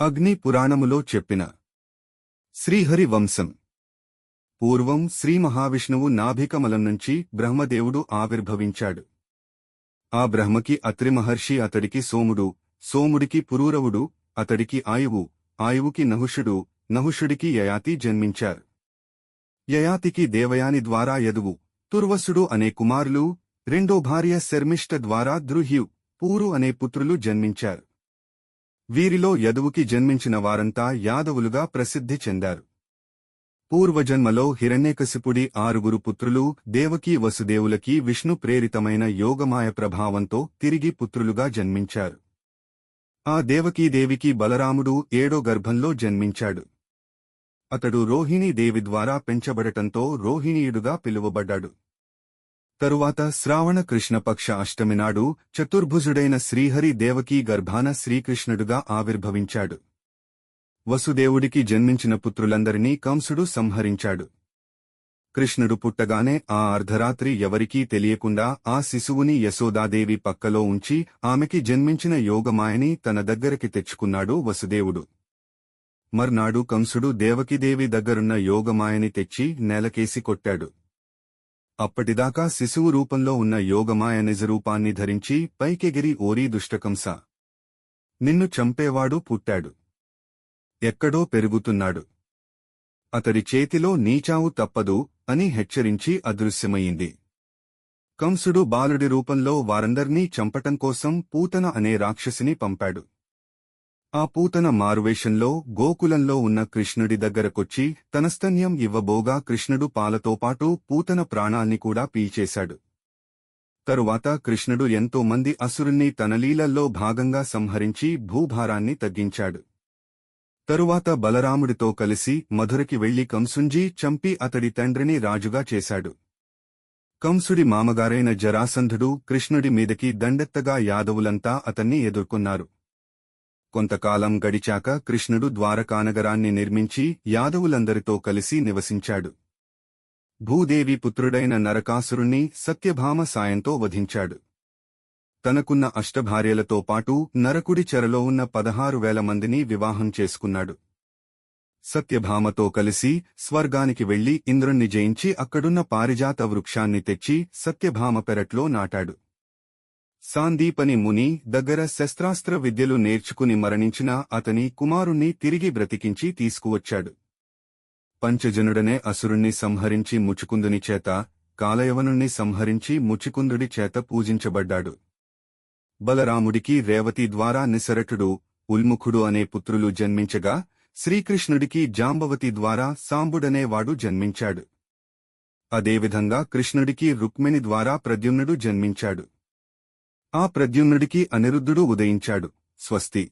అగ్ని పురాణములో చెప్పిన శ్రీహరి వంశం పూర్వం శ్రీ మహావిష్ణువు నాభికమలం నుంచి బ్రహ్మదేవుడు ఆవిర్భవించాడు. ఆ బ్రహ్మకి అత్రి మహర్షి అతడికి సోముడు సోముడికి పురూరవుడు అతడికి ఆయువు ఆయువుకి నహుషుడు నహుషుడికి యయాతి జన్మించారు. యయాతికి దేవయాని ద్వారా యదువు తుర్వసుడు అనే కుమారులు రెండో భార్య శర్మిష్ట ద్వారా ద్రుహ్యు పూరు అనే పుత్రులు జన్మించారు. వీరిలో యదువుకి జన్మించిన వారంతా యాదవులుగా ప్రసిద్ధి చెందారు. పూర్వజన్మలో హిరణ్యకశిపుడి ఆరుగురు పుత్రులు దేవకీ వసుదేవులకి విష్ణు ప్రేరితమైన యోగమాయ ప్రభావంతో తిరిగి పుత్రులుగా జన్మించారు. ఆ దేవకీదేవికి బలరాముడు ఏడో గర్భంలో జన్మించాడు. అతడు రోహిణీదేవి ద్వారా పెంచబడటంతో రోహిణీయుడుగా పిలువబడ్డాడు. తరువాత శ్రావణ కృష్ణపక్ష అష్టమి నాడు చతుర్భుజుడైన శ్రీహరి దేవకీ గర్భాన శ్రీకృష్ణుడుగా ఆవిర్భవించాడు. వసుదేవుడికి జన్మించిన పుత్రులందరినీ కంసుడు సంహరించాడు. కృష్ణుడు పుట్టగానే ఆ అర్ధరాత్రి ఎవరికీ తెలియకుండా ఆ శిశువుని యశోదాదేవి పక్కలో ఉంచి ఆమెకి జన్మించిన యోగమాయని తన దగ్గరికి తెచ్చుకున్నాడు వసుదేవుడు. మర్నాడు కంసుడు దేవకిదేవి దగ్గరున్న యోగమాయని తెచ్చి నెలకేసి కొట్టాడు. అప్పటిదాకా శిశువు రూపంలో ఉన్న యోగమాయ నిజరూపాన్ని ధరించి పైకెగిరి ఓరీ దుష్టకంస. నిన్ను చంపేవాడు పుట్టాడు. ఎక్కడో పెరుగుతున్నాడు. అతడి చేతిలో నీచావు తప్పదు అని హెచ్చరించి అదృశ్యమయింది కంసుడు బాలుడి రూపంలో వారందర్నీ చంపటం కోసం పూతన అనే రాక్షసిని పంపాడు. ఆ పూతన మారువేషంలో గోకులంలో ఉన్న కృష్ణుడి దగ్గరకొచ్చి తనస్తన్యం ఇవ్వబోగా కృష్ణుడు పాలతోపాటు పూతన ప్రాణాన్ని కూడా పీల్చేశాడు. తరువాత కృష్ణుడు ఎంతో మంది అసురుణ్ణి తన లీలల్లో భాగంగా సంహరించి భూభారాన్ని తగ్గించాడు. తరువాత బలరాముడితో కలిసి మధురకి వెళ్ళి కంసుంజీ చంపి అతడి తండ్రిని రాజుగా చేశాడు. కంసుడి మామగారైన జరాసంధుడు కృష్ణుడి మీదకి దండెత్తగా యాదవులంతా అతన్ని ఎదుర్కొన్నారు. కొంతకాలం గడిచాక కృష్ణుడు ద్వారకానగరాన్ని నిర్మించి యాదవులందరితో కలిసి నివసించాడు. భూదేవి పుత్రుడైన నరకాసురుణ్ణి సత్యభామ సాయంతో వధించాడు. తనకున్న అష్టభార్యలతో పాటు నరకుడి చెరలో ఉన్న పదహారు వేల మందిని వివాహం చేసుకున్నాడు. సత్యభామతో కలిసి స్వర్గానికి వెళ్ళి ఇంద్రుణ్ణి జయించి అక్కడున్న పారిజాత వృక్షాన్ని తెచ్చి సత్యభామ పెరట్లో నాటాడు. సాందీపని ముని దగ్గర శస్త్రాస్త్ర విద్యలు నేర్చుకుని మరణించిన అతని కుమారుణ్ణి తిరిగి బ్రతికించి తీసుకువచ్చాడు. పంచజనుడనే అసురుణ్ణి సంహరించి ముచుకుందుని చేత కాలయవనుణ్ణి సంహరించి ముచికుందుడి చేత పూజించబడ్డాడు. బలరాముడికి రేవతి ద్వారా నిసరటుడు ఉల్ముఖుడు అనే పుత్రులు జన్మించగా శ్రీకృష్ణుడికి జాంబవతి ద్వారా సాంబుడనేవాడు జన్మించాడు. అదేవిధంగా కృష్ణుడికి రుక్మిణి ద్వారా ప్రద్యుమ్నుడు జన్మించాడు. ఆ ప్రద్యుమ్నుడికి అనిరుద్ధుడు ఉదయించాడు. స్వస్తి.